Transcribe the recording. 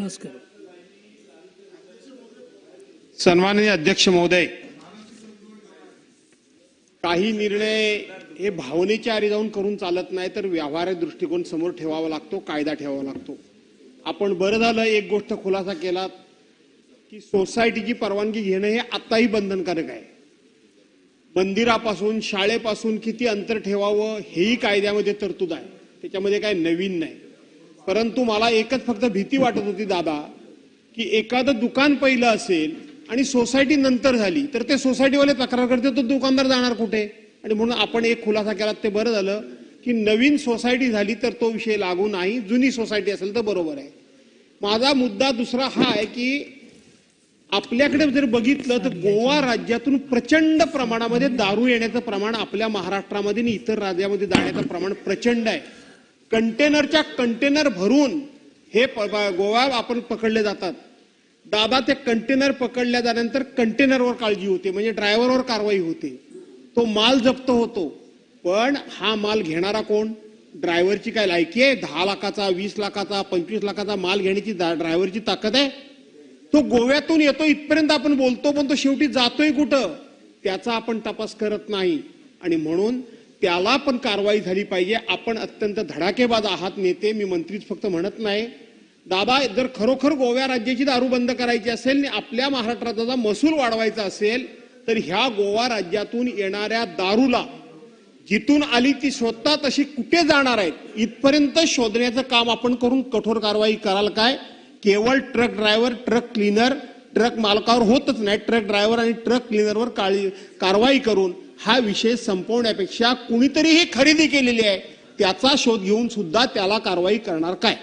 नमस्कार. सन्माननीय अध्यक्ष महोदय काही निर्णय हे भावनेच्या आरी जाऊन करून चालत नाही तर व्यावहारिक दृष्टिकोन समोर ठेवावा लागतो कायदा ठेवावा लागतो. आपण बरं झालं एक गोष्ट खुलासा केला की सोसायटीची परवानगी घेणं हे आताही बंधनकारक आहे. मंदिरापासून शाळेपासून किती अंतर ठेवावं हेही कायद्यामध्ये तरतूद आहे. त्याच्यामध्ये काय नवीन नाही. परंतु मला एकच फक्त भीती वाटत होती दादा की एखादं दुकान पहिलं असेल आणि सोसायटी नंतर झाली तर ते सोसायटीवाले तक्रार करते तो दुकानदार जाणार कुठे? आणि म्हणून आपण एक खुलासा केला ते बरं झालं की नवीन सोसायटी झाली तर तो विषय लागू नाही जुनी सोसायटी असेल तर बरोबर आहे. माझा मुद्दा दुसरा हा आहे की आपल्याकडे जर बघितलं तर गोवा राज्यातून प्रचंड प्रमाणामध्ये दारू येण्याचं प्रमाण आपल्या महाराष्ट्रामध्ये आणि इतर राज्यामध्ये जाण्याचं प्रमाण प्रचंड आहे. कंटेनरच्या कंटेनर भरून हे प- गोवा आपण पकडले जातात. दादा ते कंटेनर पकडल्या झाल्यानंतर कंटेनरवर काळजी होते म्हणजे ड्रायव्हरवर कारवाई होते. तो माल जप्त होतो. पण हा माल घेणारा कोण? ड्रायव्हरची काय लायकी आहे? दहा लाखाचा वीस लाखाचा पंचवीस लाखाचा माल घेण्याची दा- ड्रायव्हरची ताकद आहे? तो गोव्यातून येतो इथपर्यंत आपण बोलतो पण तो शेवटी जातोय कुठं? त्याचा आपण तपास करत नाही. आणि म्हणून त्याला पण कारवाई झाली पाहिजे. आपण अत्यंत धडाकेबाज आहात नेते. मी मंत्रीच फक्त म्हणत नाही. दादा जर खरोखर गोव्या राज्याची दारू बंद करायची असेल आणि आपल्या महाराष्ट्राचा महसूल वाढवायचा असेल तर ह्या गोवा राज्यातून येणाऱ्या दारूला जिथून आली ती स्वतः तशी कुठे जाणार आहेत? इथपर्यंत शोधण्याचं काम आपण करून कठोर कारवाई कराल काय? केवळ truck driver truck cleaner truck मालकावर होतच नाही. ट्रक ड्रायव्हर आणि ट्रक क्लीनरवर काळी कारवाई करून हा विषय संपवण्यापेक्षा कुणीतरी ही खरेदी केलेली आहे त्याचा शोध घेऊन सुद्धा त्याला कारवाई करणार काय?